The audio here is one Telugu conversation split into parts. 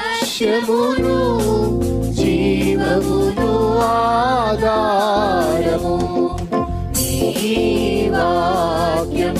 లక్ష్యమును జీవమును ఆధారము. ఈ వాక్యము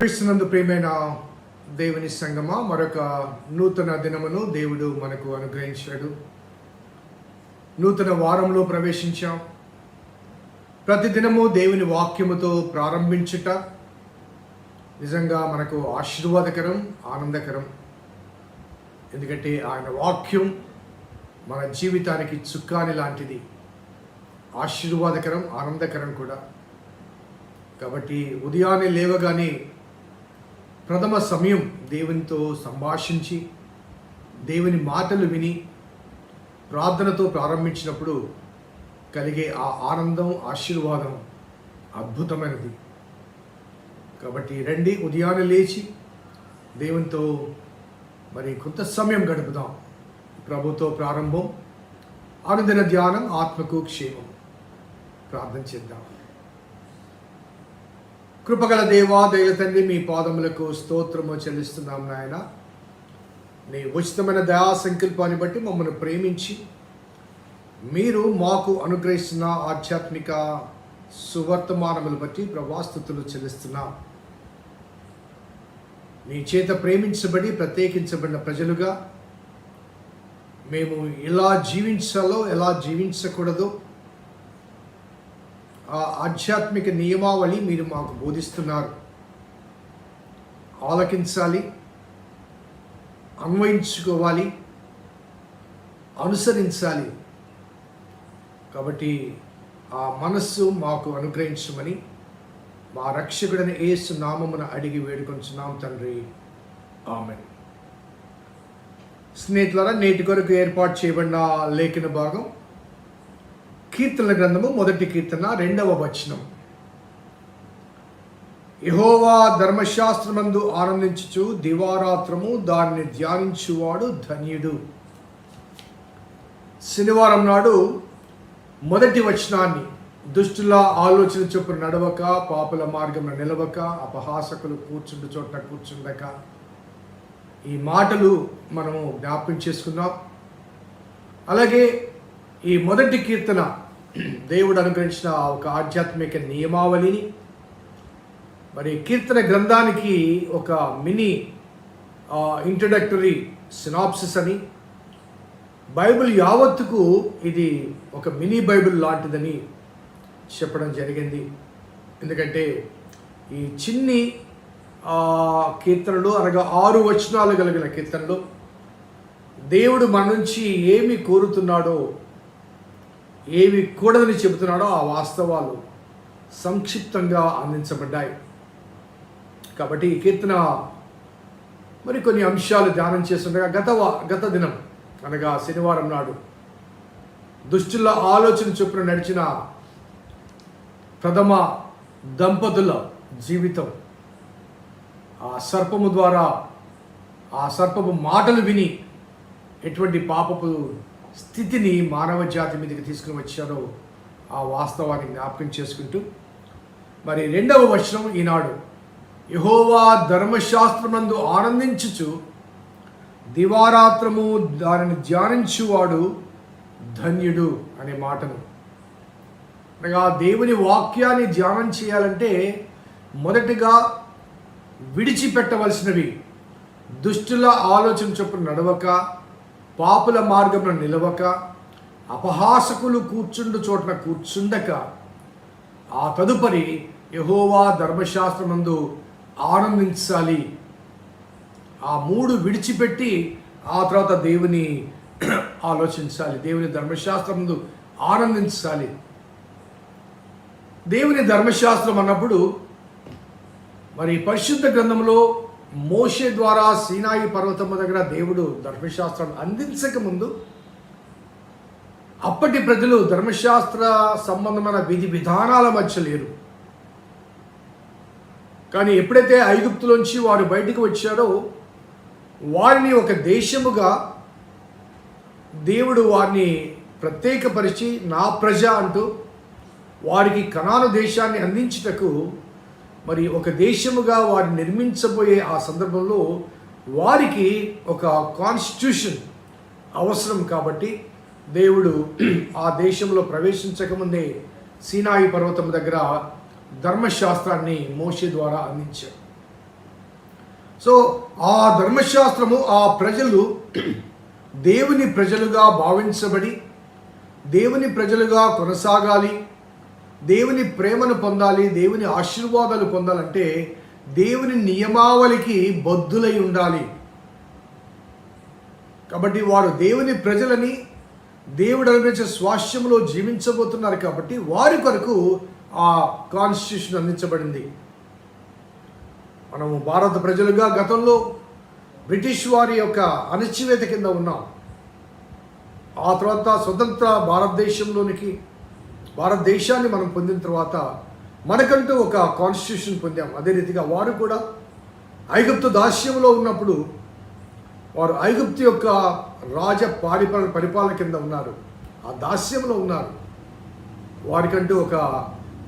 క్రీస్తునందు ప్రియమైన దేవుని సంగమా మరొక నూతన దినమును దేవుడు మనకు అనుగ్రహించాడు. నూతన వారంలో ప్రవేశించాం. ప్రతి దినము దేవుని వాక్యముతో ప్రారంభించుట నిజంగా మనకు ఆశీర్వాదకరం ఆనందకరం. ఎందుకంటే ఆయన వాక్యం మన జీవితానికి చుక్కాని లాంటిది. ఆశీర్వాదకరం ఆనందకరం కూడా. కాబట్టి ఉదయాన్నే లేవగానే ప్రథమ సమయం దేవునితో సంభాషించి దేవుని మాటలు విని ప్రార్థనతో ప్రారంభించినప్పుడు కలిగే ఆ ఆనందం ఆశీర్వాదం అద్భుతమైనది. కాబట్టి రండి ఉదయాన్నే లేచి దేవునితో మరి కొంత సమయం గడుపుదాం. ప్రభుతో ప్రారంభం అనుదిన ధ్యానం ఆత్మకు క్షేమం. ప్రార్థన చేద్దాం. కృపగల దేవా దైవ తండ్రి మీ పాదములకు స్తోత్రము చెల్లిస్తున్నాం నాయన. నీ ఉచితమైన దయా సంకల్పాన్ని బట్టి మమ్మల్ని ప్రేమించి మీరు మాకు అనుగ్రహిస్తున్న ఆధ్యాత్మిక సువర్తమానములు బట్టి ప్రవాస్తుతులు చెల్లిస్తున్నాం నీ చేత ప్రేమించబడి ప్రత్యేకించబడిన ప్రజలుగా మేము ఎలా జీవించాలో ఎలా జీవించకూడదో ఆధ్యాత్మిక నియమావళి మీరు మాకు బోధిస్తున్నారు. ఆలకించాలి అన్వయించుకోవాలి అనుసరించాలి. కాబట్టి ఆ మనస్సు మాకు అనుగ్రహించమని మా రక్షకుడని ఏసు నామమున అడిగి వేడుకొంచున్నాం తండ్రి. ఆమె స్నేహితులారా నేటి కొరకు ఏర్పాటు చేయబడిన లేఖన భాగం కీర్తన గ్రంథము మొదటి కీర్తన రెండవ వచనం. యహోవా ధర్మశాస్త్రమందు ఆనందించుచు దివారాత్రము దానిని ధ్యానించువాడు ధన్యుడు. శనివారం నాడు మొదటి వచనాన్ని దుష్టుల ఆలోచన చొప్పున నడవక పాపుల మార్గంలో నిలవక అపహాసకులు కూర్చుండు చోట కూర్చుండక. ఈ మాటలు మనము జ్ఞాపకం చేసుకుందాం. అలాగే ఈ మొదటి కీర్తన దేవుడు అనుగ్రహించిన ఒక ఆధ్యాత్మిక నియమావళిని మరి కీర్తన గ్రంథానికి ఒక మినీ ఇంట్రడక్టరీ సినాప్సిస్ అని బైబిల్ యావత్తుకు ఇది ఒక మినీ బైబిల్ లాంటిదని చెప్పడం జరిగింది. ఎందుకంటే ఈ చిన్ని కీర్తనలు అనగా ఆరు వచనాలు కలిగిన కీర్తనలు దేవుడు మన నుంచి ఏమి కోరుతున్నాడో ఏవి కూడదని చెబుతున్నాడో ఆ వాస్తవాలు సంక్షిప్తంగా అందించబడ్డాయి. కాబట్టి ఈ కీర్తన మరి కొన్ని అంశాలు ధ్యానం చేస్తుండగా గత గత దినం అనగా శనివారం నాడు దుష్టుల ఆలోచన చొప్పున నడిచిన ప్రథమ దంపతుల జీవితం ఆ సర్పము ద్వారా ఆ సర్పము మాటలు విని ఎటువంటి పాపపు స్థితిని మానవ జాతి మీదకి తీసుకుని వచ్చారో ఆ వాస్తవాన్ని జ్ఞాపకం చేసుకుంటూ మరి రెండవ వచనం ఈనాడు యహోవా ధర్మశాస్త్రమందు ఆనందించుచు దివారాత్రము దానిని ధ్యానించువాడు ధన్యుడు అనే మాటను. అనగా దేవుని వాక్యాన్ని ధ్యానం చేయాలంటే మొదటిగా విడిచిపెట్టవలసినవి దుష్టుల ఆలోచన చొప్పున నడవక పాపుల మార్గంలో నిలవక అపహాసకులు కూర్చుండు చోటన కూర్చుండక ఆ తదుపరి యహోవా ధర్మశాస్త్రమందు ఆనందించాలి. ఆ మూడు విడిచిపెట్టి ఆ తర్వాత దేవుని ఆలోచించాలి. దేవుని ధర్మశాస్త్రముందు ఆనందించాలి. దేవుని ధర్మశాస్త్రం అన్నప్పుడు మరి పరిశుద్ధ గ్రంథంలో మోషే ద్వారా సీనాయి పర్వతము దగ్గర దేవుడు ధర్మశాస్త్రం అందించక ముందు అప్పటి ప్రజలు ధర్మశాస్త్ర సంబంధమైన విధి విధానాల మధ్య లేరు. కానీ ఎప్పుడైతే ఐగుప్తులోంచి వారు బయటికి వచ్చారో వారిని ఒక దేశముగా దేవుడు వారిని ప్రత్యేకపరిచి నా ప్రజ అంటూ వారికి కణాను దేశాన్ని అందించుటకు మరి ఒక దేశముగా వారిని నిర్మించబోయే ఆ సందర్భంలో వారికి ఒక కాన్స్టిట్యూషన్ అవసరం కాబట్టి దేవుడు ఆ దేశంలో ప్రవేశించకముందే సీనాయి పర్వతం దగ్గర ధర్మశాస్త్రాన్ని మోషే ద్వారా అందించాడు. సో ఆ ధర్మశాస్త్రము ఆ ప్రజలు దేవుని ప్రజలుగా భావించబడి దేవుని ప్రజలుగా కొనసాగాలి దేవుని ప్రేమను పొందాలి దేవుని ఆశీర్వాదాలు పొందాలంటే దేవుని నియమావళికి బద్దులై ఉండాలి. కాబట్టి వారు దేవుని ప్రజలని దేవుడు అనుగ్రహించే స్వాస్థ్యంలో జీవించబోతున్నారు కాబట్టి వారి కొరకు ఆ కాన్స్టిట్యూషన్ అందించబడింది. మనము భారత ప్రజలుగా గతంలో బ్రిటిష్ వారి యొక్క అణచివేత కింద ఉన్నాం. ఆ తర్వాత స్వతంత్ర భారతదేశంలోనికి భారతదేశాన్ని మనం పొందిన తర్వాత మనకంటూ ఒక కాన్స్టిట్యూషన్ పొందాం. అదే రీతిగా వారు కూడా ఐగుప్తు దాస్యంలో ఉన్నప్పుడు వారు ఐగుప్తు యొక్క రాజ పారిపాలన పరిపాలన కింద ఉన్నారు. ఆ దాస్యంలో ఉన్నారు. వారికంటూ ఒక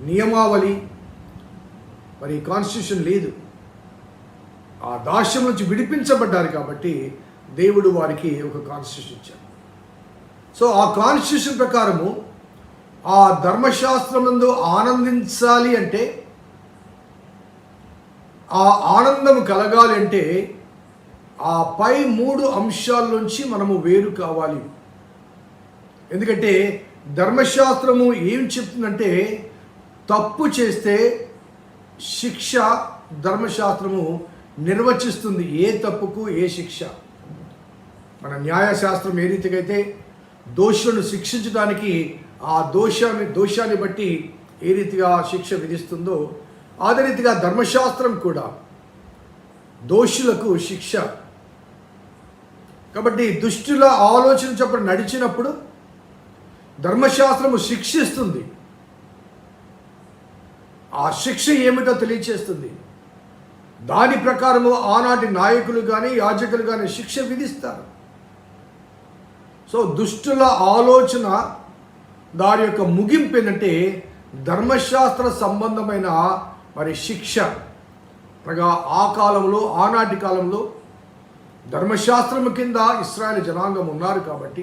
నియమావళి. మరి కాన్స్టిట్యూషన్ లేదు. ఆ దాస్యం నుంచి విడిపించబడ్డారు కాబట్టి దేవుడు వారికి ఒక కాన్స్టిట్యూషన్ ఇచ్చారు సో ఆ కాన్స్టిట్యూషన్ ప్రకారము ఆ ధర్మశాస్త్రమందు ఆనందించాలి అంటే ఆ ఆనందం కలగాలి అంటే ఆ పై మూడు అంశాల నుంచి మనము వేరు కావాలి. ఎందుకంటే ధర్మశాస్త్రము ఏం చెప్తుందంటే తప్పు చేస్తే శిక్ష ధర్మశాస్త్రము నిర్వచిస్తుంది ఏ తప్పుకు ఏ శిక్ష. మన న్యాయశాస్త్రం ఏ రీతికైతే అయితే దోషులను శిక్షించడానికి ఆ దోషాన్ని దోషాన్ని బట్టి ఏ రీతిగా శిక్ష విధిస్తుందో అదే రీతిగా ధర్మశాస్త్రం కూడా దోషులకు శిక్ష. కాబట్టి దుష్టుల ఆలోచన చొప్పున నడిచినప్పుడు ధర్మశాస్త్రము శిక్షిస్తుంది. ఆ శిక్ష ఏమిటో తెలియచేస్తుంది. దాని ప్రకారము ఆనాటి నాయకులు కానీ యాజకులు కానీ శిక్ష విధిస్తారు. సో దుష్టుల ఆలోచన దాని యొక్క ముగింపు ఏంటంటే ధర్మశాస్త్ర సంబంధమైన మరి శిక్ష. అనగా ఆ కాలంలో ఆనాటి కాలంలో ధర్మశాస్త్రము కింద ఇస్రాయల్ జనాంగం ఉన్నారు కాబట్టి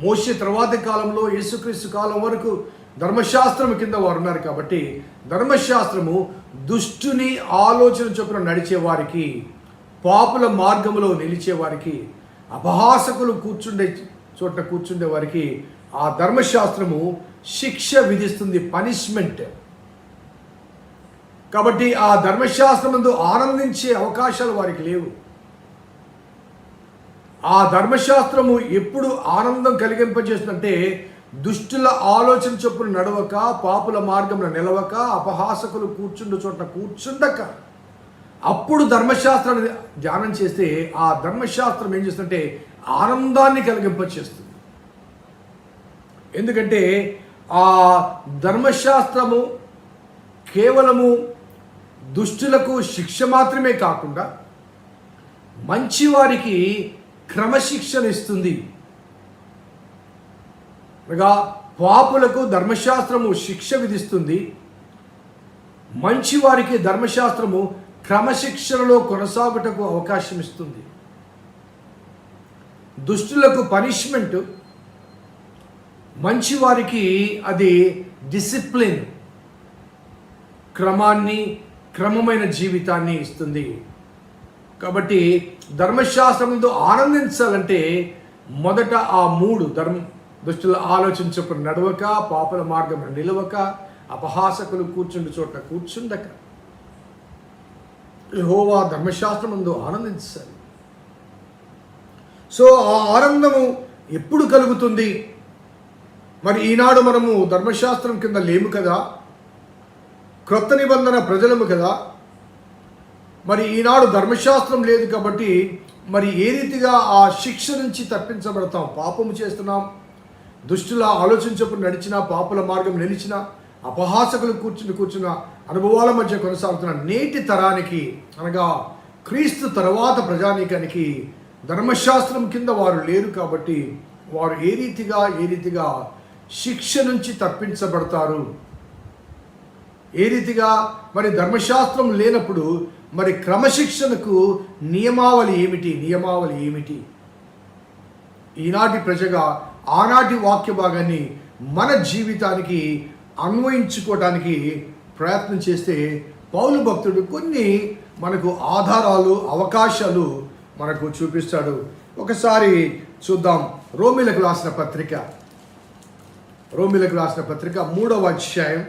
మోసే తర్వాతి కాలంలో యేసుక్రీస్తు కాలం వరకు ధర్మశాస్త్రం కింద వారు ఉన్నారు కాబట్టి ధర్మశాస్త్రము దుష్టుని ఆలోచన చొప్పున నడిచేవారికి పాపుల మార్గంలో నిలిచే వారికి అపహాసకులు కూర్చుండే చోట కూర్చుండే వారికి ఆ ధర్మశాస్త్రము శిక్ష విధిస్తుంది పనిష్మెంట్ కాబట్టి ఆ ధర్మశాస్త్రమందు ఆనందించే అవకాశాలు వారికి లేవు. ఆ ధర్మశాస్త్రము ఎప్పుడు ఆనందం కలిగింపజేస్తుందంటే దుష్టుల ఆలోచన చొప్పున నడవక పాపుల మార్గంలో నిలవక అపహాసకులు కూర్చుండు చోట కూర్చుండక. అప్పుడు ధర్మశాస్త్రాన్ని ధ్యానం చేస్తే ఆ ధర్మశాస్త్రం ఏం చేస్తుందంటే ఆనందాన్ని కలిగింపచేస్తుంది ఎందుకంటే ఆ ధర్మశాస్త్రము కేవలము దుష్టులకు శిక్ష మాత్రమే కాకుండా మంచివారికి క్రమశిక్షణ ఇస్తుంది. అనగా పాపులకు ధర్మశాస్త్రము శిక్ష విధిస్తుంది. మంచివారికి ధర్మశాస్త్రము క్రమశిక్షణలో కొనసాగుటకు అవకాశం ఇస్తుంది. దుష్టులకు పనిష్మెంట్ మంచివారికి అది డిసిప్లిన్ క్రమాన్ని క్రమమైన జీవితాన్ని ఇస్తుంది. కాబట్టి ధర్మశాస్త్రంతో ఆనందించాలంటే మొదట ఆ మూడు ధర్మ దుష్టుల ఆలోచించకుండా నడవక పాపల మార్గం నిలవక అపహాసకులు కూర్చుండి చోట కూర్చుండక. ధర్మశాస్త్రం ధర్మశాస్త్రమందు ఆనందించాలి. సో ఆ ఆనందము ఎప్పుడు కలుగుతుంది? మరి ఈనాడు మనము ధర్మశాస్త్రం కింద లేము కదా? క్రొత్త నిబంధన ప్రజలము కదా? మరి ఈనాడు ధర్మశాస్త్రం లేదు కాబట్టి మరి ఏ రీతిగా ఆ శిక్ష నుంచి తప్పించబడతాం? పాపము చేస్తున్నాం. దుష్టుల ఆలోచించప్పుడు నడిచిన పాపుల మార్గం నిలిచిన అపహాసకులు కూర్చుని కూర్చున్న అనుభవాల మధ్య కొనసాగుతున్న నేటి తరానికి అనగా క్రీస్తు తర్వాత ప్రజానీకానికి ధర్మశాస్త్రం కింద వారు లేరు కాబట్టి వారు ఏ రీతిగా ఏ రీతిగా శిక్ష నుంచి తప్పించబడతారు. ఏ రీతిగా మరి ధర్మశాస్త్రం లేనప్పుడు మరి క్రమశిక్షణకు నియమావళి ఏమిటి? నియమావళి ఏమిటి? ఈనాటి ప్రజగా ఆనాటి వాక్య భాగాన్ని మన జీవితానికి అన్వయించుకోవడానికి ప్రయత్నం చేస్తే పౌలు భక్తుడు కొన్ని మనకు ఆధారాలు అవకాశాలు మనకు చూపిస్తాడు. ఒకసారి చూద్దాం రోమిలకు రాసిన పత్రిక. రోమిలకు రాసిన పత్రిక మూడవ అధ్యాయం.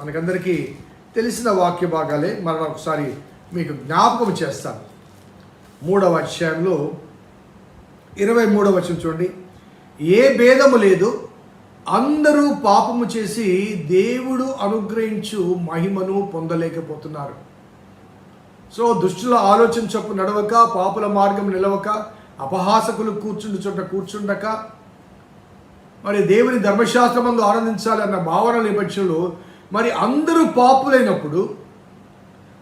మనకందరికీ తెలిసిన వాక్య భాగాలే. మనం ఒకసారి మీకు జ్ఞాపకం చేస్తాను. మూడవ అధ్యాయంలో ఇరవై మూడవ వచ్చిన చూడండి. ఏ భేదము లేదు. అందరూ పాపము చేసి దేవుడు అనుగ్రహించు మహిమను పొందలేకపోతున్నారు. సో దుష్టుల ఆలోచన చొప్పు నడవక పాపుల మార్గం నిలవక అపహాసకులు కూర్చుండు చోట కూర్చుండక మరి దేవుని ధర్మశాస్త్రమందు ఆనందించాలి అన్న భావన నేపథ్యంలో మరి అందరూ పాపులైనప్పుడు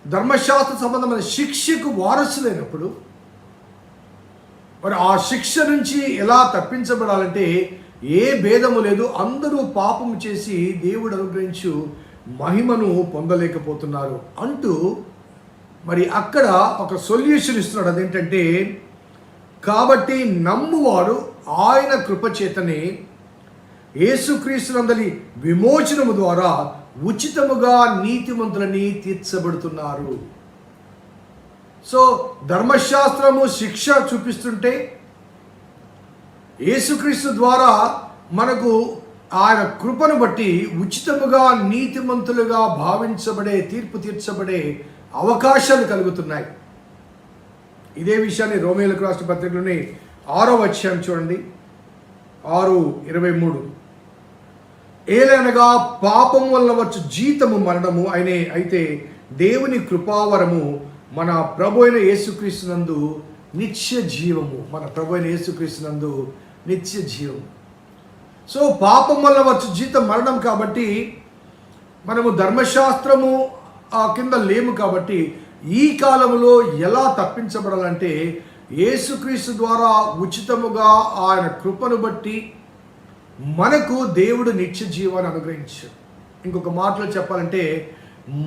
ధర్మశాస్త్ర సంబంధమైన శిక్షకు వారసులైనప్పుడు మరి ఆ శిక్ష నుంచి ఎలా తప్పించబడాలంటే ఏ భేదము లేదు అందరూ పాపం చేసి దేవుడు అనుగ్రహించు మహిమను పొందలేకపోతున్నారు అంటూ మరి అక్కడ ఒక సొల్యూషన్ ఇస్తున్నాడు. అదేంటంటే కాబట్టి నమ్మువారు ఆయన కృపచేతనే యేసుక్రీస్తునందలి విమోచనము ద్వారా ఉచితముగా నీతిమంతులని తీర్చబడుతున్నారు. సో ధర్మశాస్త్రము శిక్ష చూపిస్తుంటే యేసుక్రీస్తు ద్వారా మనకు ఆయన కృపను బట్టి ఉచితముగా నీతిమంతులుగా భావించబడే తీర్పు తీర్చబడే అవకాశాలు కలుగుతున్నాయి. ఇదే విషయాన్ని రోమేలకు రాష్ట్ర పత్రికలోని ఆరో అధ్యాయం చూడండి. ఆరు ఇరవై మూడు. ఏలనగా పాపం వల్ల వచ్చు జీతము మరణము అయినే అయితే దేవుని కృపావరము మన ప్రభు అయిన యేసుక్రీస్తునందు నిత్య జీవము. మన ప్రభు అయిన యేసుక్రీస్తునందు నిత్య జీవము. సో పాపం వల్ల వచ్చు జీతం మరణం కాబట్టి మనము ధర్మశాస్త్రము ఆ కింద లేము కాబట్టి ఈ కాలంలో ఎలా తప్పించబడాలంటే యేసుక్రీస్తు ద్వారా ఉచితముగా ఆయన కృపను బట్టి మనకు దేవుడు నిత్య జీవాన్ని అనుగ్రహించాడు ఇంకొక మాటలో చెప్పాలంటే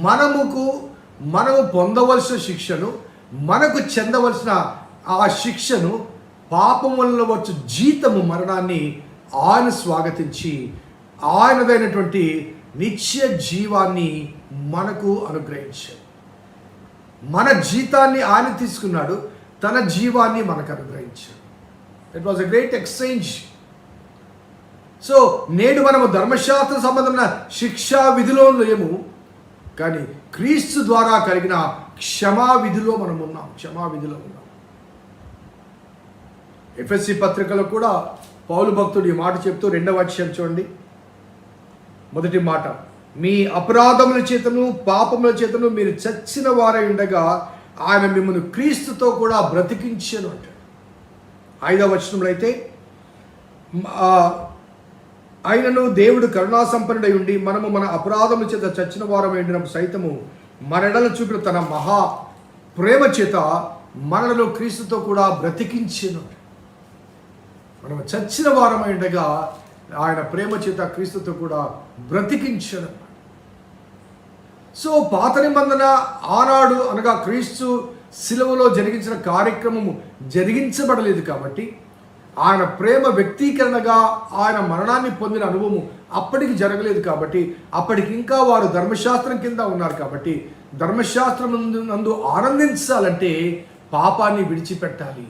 మనముకు మనము పొందవలసిన శిక్షను మనకు చెందవలసిన ఆ శిక్షను పాపం వల్ల వచ్చు జీతము మరణాన్ని ఆయన స్వాగతించి ఆయనదైనటువంటి నిత్య జీవాన్ని మనకు అనుగ్రహించాడు మన జీతాన్ని ఆయన తీసుకున్నాడు తన జీవాన్ని మనకు అనుగ్రహించాడు it was a great exchange so నేడు మనము ధర్మశాస్త్ర సంబంధమైన శిక్షా విధిలో లేము. కానీ క్రీస్తు ద్వారా కలిగిన క్షమా విధిలో మనం ఉన్నాం. క్షమా విధిలో ఉన్నాం. ఎఫ్ఎస్సి పత్రికలో కూడా పౌలు భక్తుడు ఈ మాట చెప్తూ రెండవ అధ్యాయం చూడండి. మొదటి మాట మీ అపరాధముల చేతను పాపముల చేతను మీరు చచ్చిన వారై ఉండగా ఆయన మిమ్మల్ని క్రీస్తుతో కూడా బ్రతికించను అంటాడు. ఐదవ వచనంలో అయితే ఆయనను దేవుడు కరుణాసంపన్నుడై ఉండి మనము మన అపరాధముల చేత చచ్చిన వారం ఎండినప్పుడు సైతము మనడల చూపిన తన మహా ప్రేమ చేత మనలో క్రీస్తుతో కూడా బ్రతికించిన. మనం చచ్చిన వారం ఉండగా ఆయన ప్రేమ చేత క్రీస్తుతో కూడా బ్రతికించను. సో పాత నిబంధన ఆనాడు అనగా క్రీస్తు శిలువలో జరిగించిన కార్యక్రమము జరిగించబడలేదు కాబట్టి ఆయన ప్రేమ వ్యక్తీకరణగా ఆయన మరణాన్ని పొందిన అనుభవము అప్పటికి జరగలేదు కాబట్టి అప్పటికి ఇంకా వారు ధర్మశాస్త్రం కింద ఉన్నారు కాబట్టి ధర్మశాస్త్రం నందు నందు ఆనందించాలంటే పాపాన్ని విడిచిపెట్టాలి.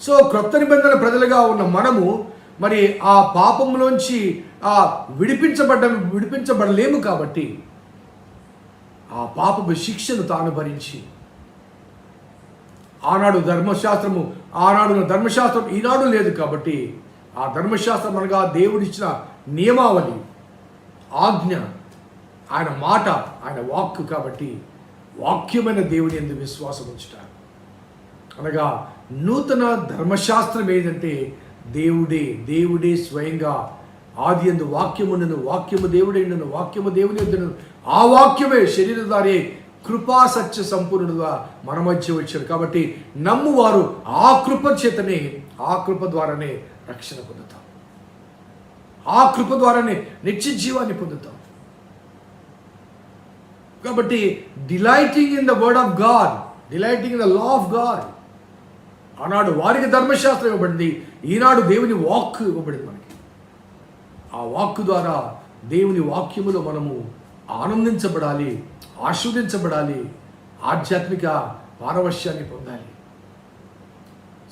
సో క్రొత్త నిబంధన ప్రజలుగా ఉన్న మనము మరి ఆ పాపంలోంచి ఆ విడిపించబడ్డ విడిపించబడలేము కాబట్టి ఆ పాపపు శిక్షను తాను భరించి ఆనాడు ధర్మశాస్త్రము ఆనాడు ధర్మశాస్త్రం ఈనాడు లేదు కాబట్టి ఆ ధర్మశాస్త్రం అనగా దేవుడిచ్చిన నియమావళి ఆజ్ఞ ఆయన మాట ఆయన వాక్కు కాబట్టి వాక్యమైన దేవుని ఎందుకు విశ్వాసం ఉంచుతారు. అనగా నూతన ధర్మశాస్త్రం ఏదంటే దేవుడే దేవుడే స్వయంగా ఆది ఎందు వాక్యముండను వాక్యము దేవుడైండను వాక్యము దేవుని యొద్దను ఆ వాక్యమే శరీరధారే కృపా సత్య సంపూర్ణుడుగా మన మధ్య వచ్చాడు. కాబట్టి నమ్మువారు ఆ కృప చేతనే ఆ కృప ద్వారానే రక్షణ పొందుతాం. ఆ కృప ద్వారానే నిత్య జీవాన్ని పొందుతాం. కాబట్టి delighting in the word of God delighting in the law of God ఆనాడు వారికి ధర్మశాస్త్రం ఇవ్వబడింది. ఈనాడు దేవుని వాక్ ఇవ్వబడింది మనకి. ఆ వాక్ ద్వారా దేవుని వాక్యములో మనము ఆనందించబడాలి. ఆస్వాదించబడాలి ఆధ్యాత్మిక పారవశ్యాన్ని పొందాలి.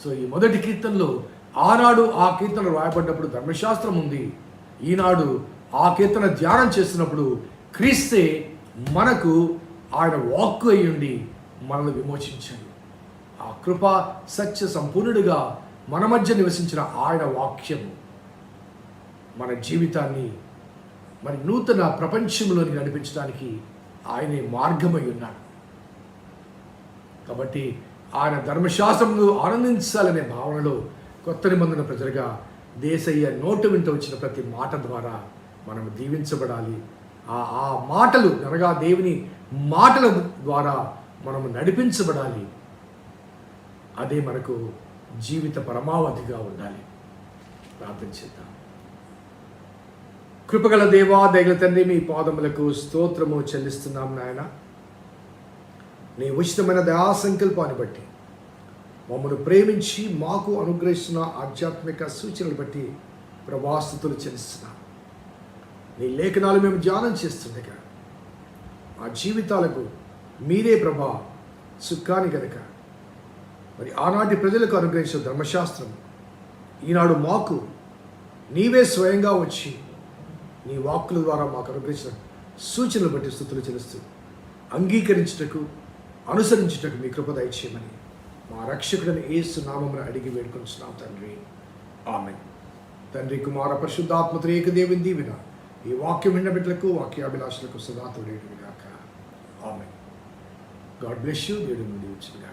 సో ఈ మొదటి కీర్తనలో ఆనాడు ఆ కీర్తన రాయబడినప్పుడు ధర్మశాస్త్రం ఉంది. ఈనాడు ఆ కీర్తన ధ్యానం చేస్తున్నప్పుడు క్రీస్తే మనకు ఆయన వాక్కు అయ్యుండి మనల్ని విమోచించాడు. ఆ కృప సత్య సంపూర్ణుడిగా మన మధ్య నివసించిన ఆయన వాక్యము మన జీవితాన్ని మరి నూతన ప్రపంచంలోని నడిపించడానికి ఆయనే మార్గమై ఉన్నాడు. కాబట్టి ఆయన ధర్మశాస్త్రంలో ఆనందించాలనే భావనలో కొత్త నిబంధన ప్రజలుగా దేశయ్య నోటు వింట వచ్చిన ప్రతి మాట ద్వారా మనం దీవించబడాలి. ఆ ఆ మాటలు అనగా దేవుని మాటల ద్వారా మనము నడిపించబడాలి. అదే మనకు జీవిత పరమావధిగా ఉండాలి. ప్రార్థన చేద్దాం. కృపగల దేవా దయగల తండ్రి మీ పాదములకు స్తోత్రము చెల్లిస్తున్నాం నాయన. నీ ఉచితమైన దయా సంకల్పాన్ని బట్టి మమ్మల్ని ప్రేమించి మాకు అనుగ్రహిస్తున్న ఆధ్యాత్మిక సూచనలు బట్టి ప్రభాస్తుతులు చెల్లిస్తున్నాం నీ లేఖనాలు మేము ధ్యానం చేస్తుండగా మా జీవితాలకు మీరే ప్రభా సుఖాన్ని గనక మరి ఆనాటి ప్రజలకు అనుగ్రహించిన ధర్మశాస్త్రం ఈనాడు మాకు నీవే స్వయంగా వచ్చి నీ వాక్కుల ద్వారా మాకు అనుగ్రహించిన సూచనలు బట్టి స్థుతులు చెల్లిస్తూ అంగీకరించుటకు అనుసరించుటకు మీ కృప దయచేయమని మా రక్షకుడిని ఏసు నామమున అడిగి వేడుకొనిస్తున్నాం తండ్రి. ఆమె తండ్రి కుమార పరిశుద్ధాత్మ త్రేక దేవుని దీవిన ఈ వాక్యం విన్న బిడ్డలకు వాక్యాభిలాషులకు సదా తోడేడు ఆమె గాడ్ బ్లెస్ యూ దేవుడి నుండి వచ్చిన